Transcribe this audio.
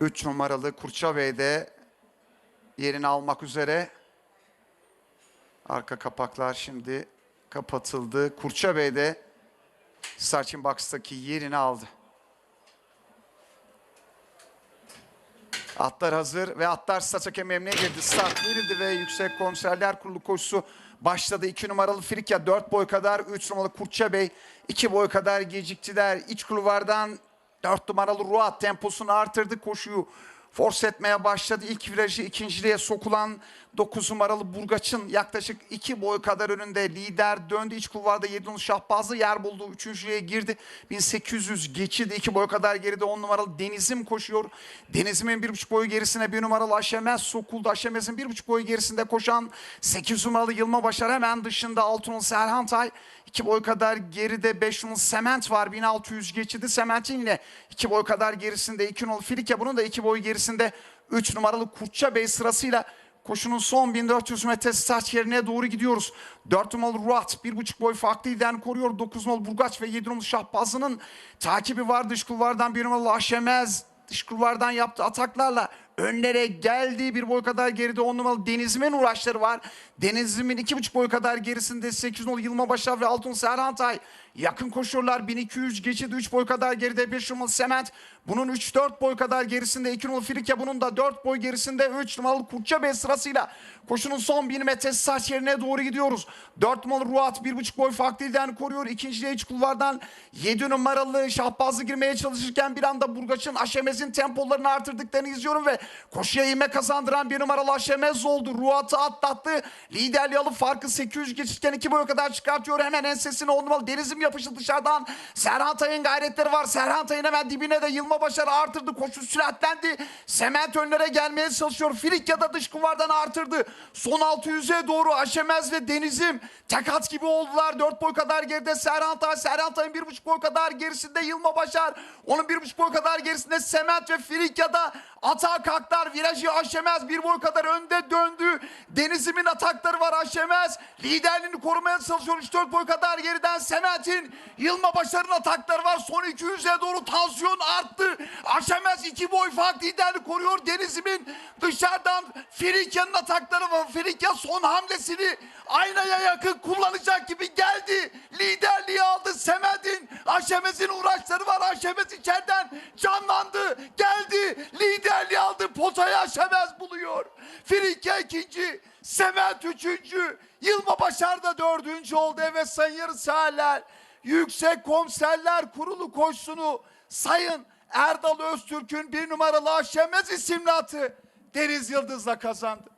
3 numaralı Kurça Bey de yerini almak üzere. Arka kapaklar şimdi kapatıldı. Kurça Bey de Starting Box'taki yerini aldı. Atlar hazır ve atlar start hakem emniyeye girdi. Start verildi ve Yüksek Komiserler Kurulu koşusu başladı. 2 numaralı Frikya 4 boy kadar, 3 numaralı Kurtça Bey 2 boy kadar geciktiler. İç kulvardan 4 numaralı Ruat temposunu artırdı. Koşuyu force etmeye başladı. İlk virajı ikinciliğe sokulan 9 numaralı Burgaç'ın yaklaşık 2 boy kadar önünde lider döndü. İç kulvarda 7 numaralı Şahbazlı yer buldu. Üçüncüye girdi. 1800 geçildi. 2 boy kadar geride 10 numaralı Denizim koşuyor. Denizim'in 1,5 boyu gerisine 1 numaralı Aşemez sokuldu. Aşemez'in 1,5 boyu gerisinde koşan 8 numaralı Yılma Başar hemen dışında 6 numaralı Serhan Tay. 2 boy kadar geride 5 numaralı Sement var. 1600 geçildi. Sement'in yine 2 boy kadar gerisinde 2 numaralı Filike. Bunun da 2 boy gerisinde 3 numaralı Kurtça Bey sırasıyla Koşunun son 1400 metre start yerine doğru gidiyoruz. 4 numaralı Ruat 1,5 boy farklı liderini koruyor. 9 numaralı Burgaç ve 7 numaralı Şahbazlı'nın takibi var. Dış kulvardan 1 numaralı Aşemez dış kulvardan yaptığı ataklarla önlere geldi. Bir boy kadar geride 10 numaralı Denizim'in uğraşları var. Denizim'in 2,5 boy kadar gerisinde 8 numaralı Yılma Başar ve 6 numaralı Serhan Tay. Yakın koşuyorlar. 1200 geçidi 3 boy kadar geride 5 numaralı Sement. Bunun 3-4 boy kadar gerisinde 2 numaralı Frike. Bunun da 4 boy gerisinde 3 numaralı Kurtça Bey sırasıyla koşunun son 1000 metre start yerine doğru gidiyoruz. 4 numaralı Ruat 1,5 boy farklı liderini koruyor. İkinciye iç kulvardan 7 numaralı Şahbazlı girmeye çalışırken bir anda Burgaç'ın Aşemez'in tempolarını artırdıklarını izliyorum ve koşuya ivme kazandıran bir numaralı Aşemez oldu. Ruat'ı atlattı. Liderliği alıp farkı 800 geçirken 2 boya kadar çıkartıyor. Hemen ensesine 10 numaralı Denizim yapıştı dışarıdan. Serhan Tay'ın gayretleri var. Serhan Tay'ın hemen dibine de Yılma Başarı artırdı. Koşu süratlendi. Sement önlere gelmeye çalışıyor. Filik ya da dış kuvardan artırdı. Son 600'e doğru Aşemez ve Denizim takat gibi oldular. 4 boy kadar geride Serhan Tay. Serhan Tay'ın 1,5 boy kadar gerisinde Yılma Başar. Onun 1,5 boy kadar gerisinde Sement ve Filik ya da atağa kalktılar. Virajı Aşemez bir boy kadar önde döndü. Denizim'in atakları var Aşemez. Liderliğini korumaya çalışıyor. 3-4 boy kadar geriden Sement'in Yılma Başar'ın atakları var. Son 200'e doğru tansiyon arttı. Aşemez 2 boy fark liderliği koruyor. Denizim'in dışarıdan Frikya'nın atakları var. Frikya son hamlesini aynaya yakın kullanacak gibi geldi. Liderliği aldı Sement'in. Aşemez'in uğraşları var. Aşemez içeriden canlandı. Geldi. Liderliği aldı. Potaya Aşemez buluyor. Frikya ikinci. Sement üçüncü. Yılma Başar da dördüncü oldu. Evet sayın yarı sahaller. Yüksek Komiserler Kurulu koşsunu Sayın Erdal Öztürk'ün bir numaralı Aşemez isimli atı Deniz Yıldız'la kazandı.